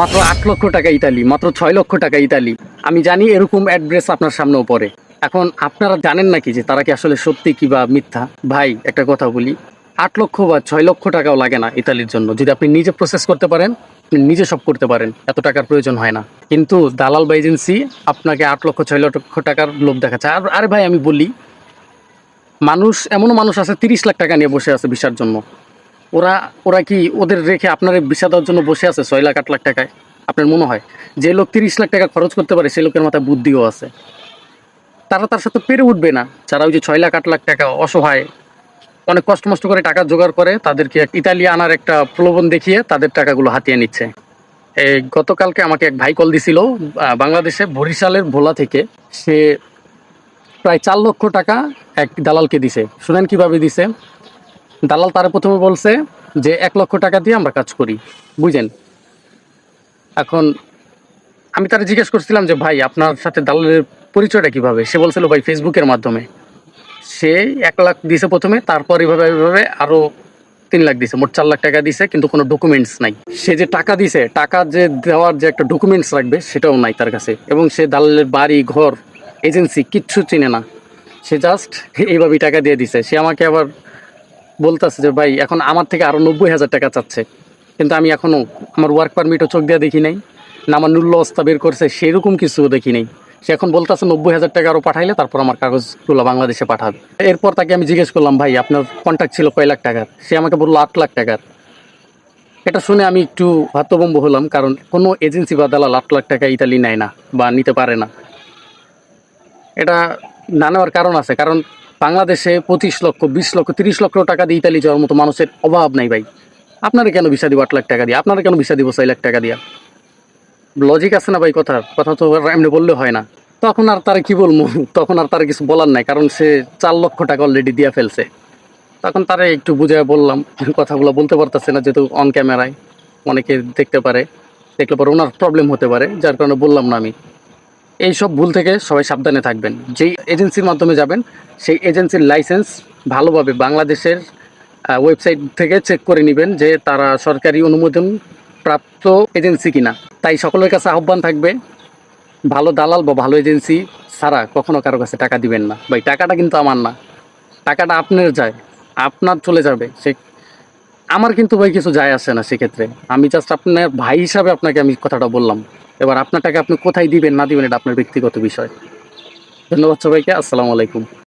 মাত্র আট লক্ষ টাকা ইতালি, মাত্র ছয় লক্ষ টাকা ইতালি। আমি জানি এরকম অ্যাড্রেস আপনার সামনেও পড়ে এখন আপনারা জানেন নাকি যে তারা কি আসলে সত্যি কি বা মিথ্যা? ভাই, একটা কথা বলি। আট লক্ষ বা ছয় লক্ষ টাকাও লাগে না ইতালির জন্য। যদি আপনি নিজে প্রসেস করতে পারেন নিজে সব করতে পারেন। এত টাকার প্রয়োজন হয় না। কিন্তু দালাল বা এজেন্সি আপনাকে আট লক্ষ, ছয় লক্ষ টাকার লোভ দেখাচ্ছে। আর, আরে ভাই, আমি বলি, মানুষ, এমনও মানুষ আছে তিরিশ লাখ টাকা নিয়ে বসে আছে ভিসার জন্য। ওরা ওরা কি ওদের রেখে আপনার ভিসা দেওয়ার জন্য বসে আছে? ছয় লাখ, আট লাখ টাকায়। আপনার মনে হয়? যে লোক তিরিশ লাখ টাকা খরচ করতে পারে সেই লোকের মাথায় বুদ্ধিও আছে। তারা তার সাথে পেরে উঠবে না। যারা ওই যে ছয় লাখ, আট লাখ টাকা অসহায়, অনেক কষ্ট মষ্ট করে টাকা জোগাড় করে, তাদেরকে ইতালি আনার একটা প্রলোভন দেখিয়ে তাদের টাকাগুলো হাতিয়ে নিচ্ছে। এই গতকালকে আমাকে এক ভাই কল দিছিল বাংলাদেশে বরিশালের ভোলা থেকে। সে প্রায় চার লক্ষ টাকা এক দালালকে দিছে। শুনেন কীভাবে দিছে? দালাল তারা প্রথমে বলছে যে এক লক্ষ টাকা দিয়ে আমরা কাজ করি। বুঝেন? এখন আমি তারা জিজ্ঞেস করছিলাম যে, ভাই, আপনার সাথে দালালের পরিচয়টা কীভাবে? সে বলছিল, ভাই, ফেসবুকের মাধ্যমে। সে এক লাখ দিছে প্রথমে, তারপর এভাবে এভাবে আরও তিন লাখ দিছে, মোট চার লাখ টাকা দিছে, কিন্তু কোনো ডকুমেন্টস নাই। সে যে টাকা দিছে, টাকা যে দেওয়ার যে একটা ডকুমেন্টস লাগবে, সেটাও নাই তার কাছে। এবং সে দালালের বাড়ি, ঘর এজেন্সি কিচ্ছু চিনে না। সে জাস্ট এইভাবেই টাকা দিয়ে দিছে। সে আমাকে আবার বলতেছে যে, ভাই, এখন আমার থেকে আরও নব্বই হাজার টাকা চাচ্ছে। কিন্তু আমি এখনও আমার ওয়ার্ক পারমিটও চোখ দিয়ে দেখি নাই, না আমার নূল্য অবস্থা বের করছে, সেরকম কিছু দেখি নাই। সে এখন বলতেছে নব্বই হাজার টাকা আরও পাঠাইলে, তারপর আমার কাগজগুলো বাংলাদেশে পাঠাবে। এরপর তাকে আমি জিজ্ঞেস করলাম, ভাই, আপনার কন্ট্যাক্ট ছিল কয় লাখ টাকার? সে আমাকে বলল, আট লাখ টাকার। এটা শুনে আমি একটু হতভম্ব হলাম, কারণ কোনো এজেন্সি বা দালাল আট লাখ টাকা ইতালি নেয় না বা নিতে পারে না। এটা না নেওয়ার কারণ আছে, কারণ বাংলাদেশে পঁচিশ লক্ষ, বিশ লক্ষ, তিরিশ লক্ষ টাকা দিয়ে ইতালি যাওয়ার মতো মানুষের অভাব নাই ভাই। আপনারা কেন ভিসা দিব আট লাখ টাকা দিয়ে? আপনারা কেন ভিসা দিব ছয় লাখ টাকা দিয়া? লজিক আছে না ভাই কথার? কথা তো এমনি বললে হয় না। তখন আর তার কি বলব? তখন আর তার কিছু বলার নাই, কারণ সে চার লক্ষ টাকা অলরেডি দিয়ে ফেলছে। তখন তারে একটু বুঝায় বললাম, কথাগুলো বলতে পারতেছে না, যেহেতু অন ক্যামেরায় অনেকে দেখতে পারে। দেখলে পরে ওনার প্রবলেম হতে পারে, যার কারণে বললাম না আমি। এই সব ভুল থেকে সবাই সাবধানে থাকবেন। যেই এজেন্সির মাধ্যমে যাবেন, সেই এজেন্সির লাইসেন্স ভালোভাবে বাংলাদেশের ওয়েবসাইট থেকে চেক করে নেবেন যে তারা সরকারি অনুমোদন প্রাপ্ত এজেন্সি কিনা। তাই সকলের কাছে আহ্বান থাকবে, ভালো দালাল বা ভালো এজেন্সি ছাড়া কখনো কারও কাছে টাকা দিবেন না। ভাই, টাকাটা কিন্তু আমার না। টাকাটা আপনার যায়, আপনার চলে যাবে। সে, আমার কিন্তু ভাই কিছু যায় আসে না সেক্ষেত্রে। আমি জাস্ট আপনার ভাই হিসাবে আপনাকে আমি কথাটা বললাম। এবার আপনার টাকা আপনি কোথায় দিবেন না দিবেন, এটা আপনার ব্যক্তিগত বিষয়। ধন্যবাদ সবাইকে, আসসালামু আলাইকুম।